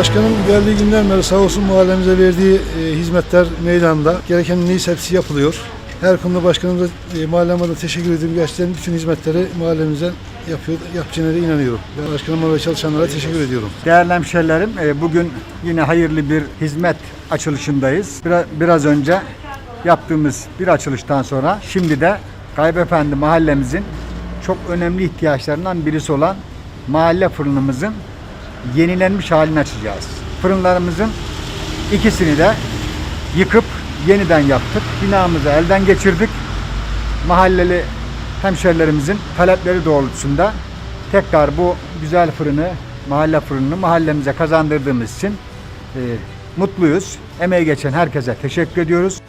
Başkanım geldiği günden beri sağ olsun mahallemize verdiği e, hizmetler meydanda. Gereken neyse hepsi yapılıyor. Her konuda başkanımıza, e, mahalleme de teşekkür ediyorum. Gerçekten bütün hizmetleri mahallemize yapıyor, yapacağına da inanıyorum. Ben başkanıma ve çalışanlara teşekkür ediyorum. Değerli hemşerilerim, e, bugün yine hayırlı bir hizmet açılışındayız. Biraz, biraz önce yaptığımız bir açılıştan sonra şimdi de Kaybefendi mahallemizin çok önemli ihtiyaçlarından birisi olan mahalle fırınımızın yenilenmiş halini açacağız. Fırınlarımızın ikisini de yıkıp yeniden yaptık. Binamızı elden geçirdik. Mahalleli hemşerilerimizin talepleri doğrultusunda tekrar bu güzel fırını, mahalle fırınını mahallemize kazandırdığımız için e, mutluyuz. Emeği geçen herkese teşekkür ediyoruz.